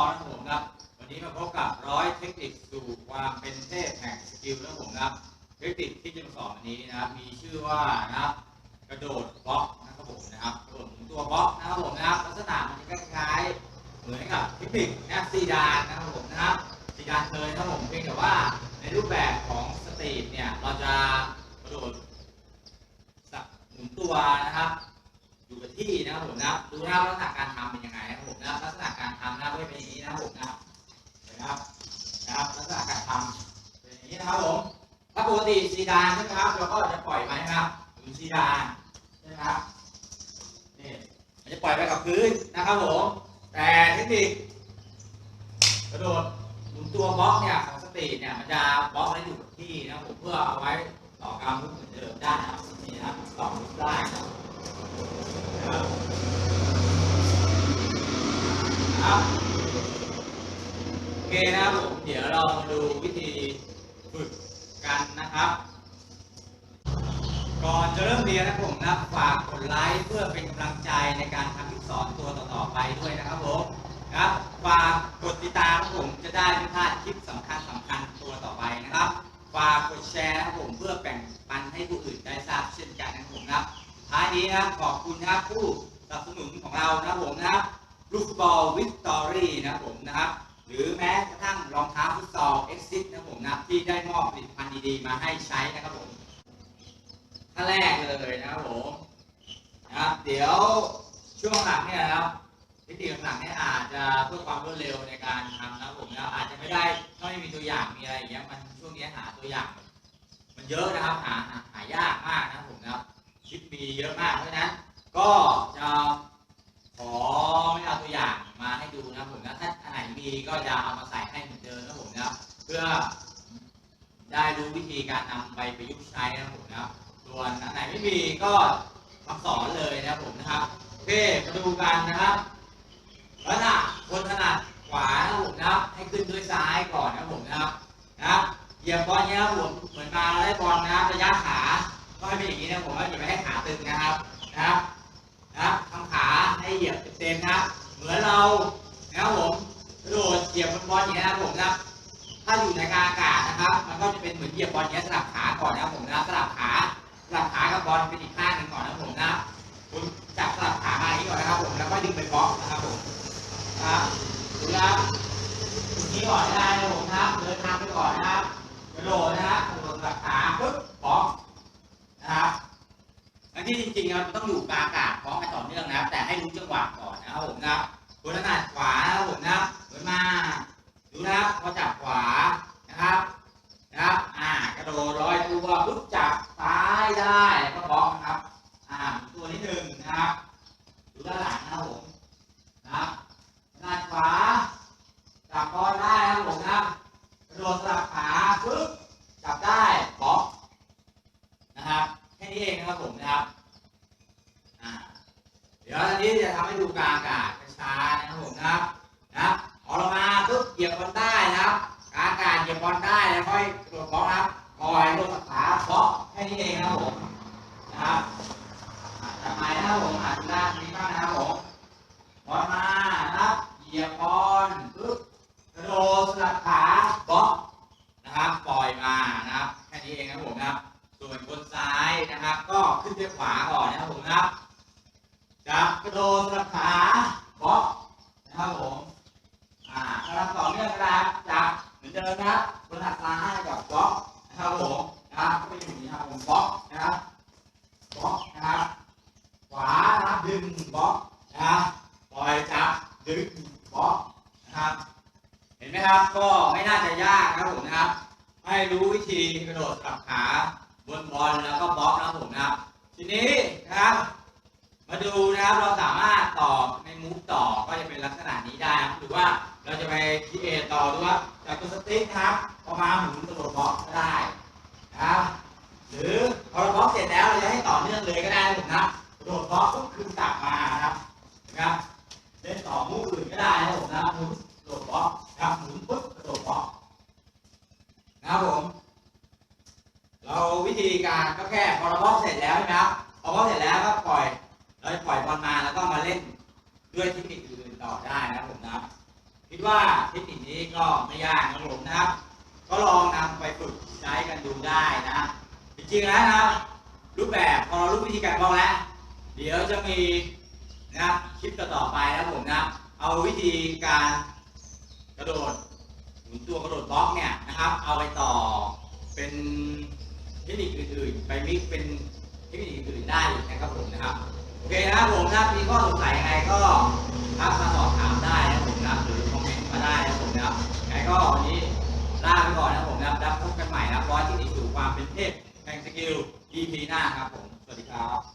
อนะครับผมครับ วันนี้มาพบกับร้อยเทคนิคสู่ความเป็นเทพแห่งสกิลนะผมครับ เทคนิคที่จะมาสอนวันนี้นะมีชื่อว่านะครับกระโดดบล็อกนะครับผมนะครับกระโดดหมุนตัวบล็อกนะครับผมนะครับลักษณะมันจะคล้ายๆเหมือนกับเทคนิคแอฟซีดานนะครับผมนะครับซีดานเลยนะครับผมเพียงแต่ว่าในรูปแบบของสตรีทเนี่ยเราจะกระโดดสับหมุนตัวนะครับ อยู่กับที่นะครับผมนะดูนะครับลักษณะการทำเป็นยังไง เป็นอย่างนี้นะครับผมนะครับนะครับนะครับลักษณะการทำเป็นอย่างนี้นะครับผมถ้าปกติซีดานใช่ไหมครับเราก็จะปล่อยไว้นะครับหมุนซีดานใช่ไหมครับนี่มันจะปล่อยไปกับพื้นนะครับผมแต่เทคนิคกระโดดหมุนตัวบล็อกเนี่ยของสตรีเนี่ยมันจะบล็อกไว้อยู่กับที่นะครับผมเพื่อเอาไว้ต่อการมุกเหมือนเดิมได้นะครับนี่นะครับต่อมุกได้ครับครับครับโอ เคนะครับผมเดี๋ยวเรามาดูวิธีฝึกกันนะครับ ก่อนจะเริ่มเรียนนะผมนะฝากกดไลค์เพื่อเป็นกำลังใจในการทำคลิปสอนตัวต่อๆไปด้วยนะครับผมครับฝากกดติดตามผมจะได้ไม่พลาดคลิปสำคัญสำคัญตัวต่อไปนะครับฝากกดแชร์นะครับผมเพื่อแบ่งปันให้ผู้อื่นได้ทราบเช่นกันนะครับผมนะครับท้ายนี้นะขอบคุณนะครับผู้สนับสนุนของเรานะครับผมนะครับลูกฟุตบอลวิกตอรี่นะผมนะครับ หรือแม้กระทั่งรองเท้าฟุตซอลเอ็กซิสนะครับผมนะที่ได้มอบผลิตภัณฑ์ดีๆ มาให้ใช้นะครับผมท่านแรกเลยนะครับผมนะเดี๋ยวช่วงหลังเนี่ยนะครับวิธีหลังเนี่ยอาจจะเพื่อความรวดเร็วในการทำนะครับผมนะครับอาจจะไม่ได้ถ้าไม่มีตัวอย่างมีอะไรอย่างเงี้ยมันช่วงนี้หาตัวอย่าง มันเยอะนะครับหาหาหายากมากนะครับผมนะครับคลิปมีเยอะมากเพราะฉะนั้นก็จะขอไม่เอาตัวอย่างมาให้ดูนะครับผมนะถ้าีก็จะเอามาใส่ให้เหมือนเดิมนะผมนะครับเพื่อได้รู้วิธีการนำไปประยุกต์ใช้นะผมนะครับส่วนอันไหนไม่มีก็มาสอนเลยนะผมนะครับโอเคมาดูกันนะครับแล้วนะคนถนัดขวานะครับผมนะครับให้ขึ้นด้วยซ้ายก่อนนะผมนะครับนะเหยียบบอลเนี้ยครับผมเหมือนมาได้บอลนะระยะขาก็ให้เป็นอย่างนี้นะผมว่าอย่าไปให้ขาตึงนะครับนะครับนะทำขาให้เหยียบเต็มนะเหมือนเรานะครับผม กระโดดเหยียบบอลอย่างนี้นะครับผมนะครับถ้าอยู่ในกลางอากาศนะครับ มันก็จะเป็นเหมือนเหยียบบอลอย่างนี้ยสลับขาก่อนนะครับผมนะสลับขาสลับขากับบอลเป็นอีกข้างหนึ่งก่อนนะครับผมนะคุณจับสลับขามาอย่างนี้ก่อนนะครับผมแล้วก็ดึงไปบล็อกนะครับผมนะครับดูนะตรงนี้ก่อนได้นะครับผมนะครับเดินทางไปก่อนนะครับกระโดดนะครับกระโดดสลับขาปึ๊บบล็อกนะครับอันที่จริงๆเราต้องอยู่กลางอากาศพร้อมกันต่อเนื่องนะครับแต่ให้รู้จังหวะก่อนนะครับผมนะครับคนถนัดขวานะครับผมนะ มาดูนะครับพอจับนะครับอ่ากระโดดลอยตัวปุ๊บจับซ้ายได้แล้วก็บล็อกนะครับอ่าหมุนตัวนิดหนึ่งนะครับดูด้านหลังนะครับผมนะครับถนัดขวาจับบอลได้นะครับผมนะครับกระโดดสลับขาปุ๊บจับได้บล็อก นะครับแค่นี้เองนะครับผมนะครับอ่าเดี๋ยวอันนี้จะทำให้ดูกลางอากาศช้าๆนะครับผมนะครับนะครับพอเรามาปุ๊บเหยียบบอลได้นะครับ กลางอากาศเหยียบบอลได้แล้วค่อยกระโดดบล็อกนะครับปล่อยลงขาบล็อกแค่นี้เองครับผมนะครับอ่าจับไมนะครับผมอ่านด้านนี้บ้างนะครับผมบอลมานะครับเหยียบบอลปุ๊บกระโดดสลับขาบล็อกนะครับปล่อยมานะครับแค่นี้เองครับผมนะครับส่วนบนซ้ายนะครับ ก็ขึ้นด้วยขวาก่อนนะครับผมนะครับจับกระโดดสลับขา ดึงบล็อกนะครับปล่อยจับดึงบล็อกนะครับ เห็นไหมครับก็ไม่น่าจะยากนะครับผมนะครับ ให้รู้วิธีกระโดดสลับขาบนบอลแล้วก็บล็อกนะครับผมนะครับ ทีนี้นะครับ มาดูนะครับเราสามารถต่อในมูฟต่อก็จะเป็นลักษณะนี้ได้นะครับหรือว่าเราจะไปคีเอต่อหรือว่าจากตัวสติ๊กครับพอมาหมุนกระโดดบล็อกก็ได้นะครับหรือพอเราบล็อกเสร็จแล้วเราจะให้ต่อเนื่องเลยก็ได้นะผมนะ โดดบล็อกก็คือกลับมานะครับนะครับเล่นต่อมูฟอื่นก็ได้นะผมนะหมุนกระโดดบล็อกครับหมุนปุ๊บกระโดดบล็อกนะครับผมเราวิธีการก็แค่พอเราบล็อกเสร็จแล้วใช่ไหมครับพอบล็อกเสร็จแล้วก็ปล่อยเราปล่อยบอลมาแล้วก็มาเล่นด้วยเทคนิคอื่นต่อได้นะครับผมนะครับคิดว่าเทคนิคนี้ก็ไม่ยากนะครับผมนะครับ ก็ลองนำไปฝึกใช้กันดูได้นะจริงๆแล้วนะครับรูปแบบพอเรารู้วิธีการบล็อกแล้ว เดี๋ยวจะมีนะครับคลิปต่อไปนะผมนะ เอาวิธีการกระโดดหมุนตัวกระโดดบล็อกเนี่ยนะครับ เอาไปต่อเป็นเทคนิคอื่นๆ ไปมิกเป็นเทคนิคอื่นๆได้นะครับผมนะครับโอเคนะครับผมถ้ามีข้อสงสัยยังไงก็ทักมาสอบถามได้นะครับผมนะหรือคอมเมนต์มาได้นะครับผมนะครับยังไงก็วันนี้ลาไปก่อนนะครับผมนะครับแล้วพบกันใหม่นะร้อยที่สู่ความเป็นเทพแห่งสกิล EP หน้าครับผม สวัสดีครับ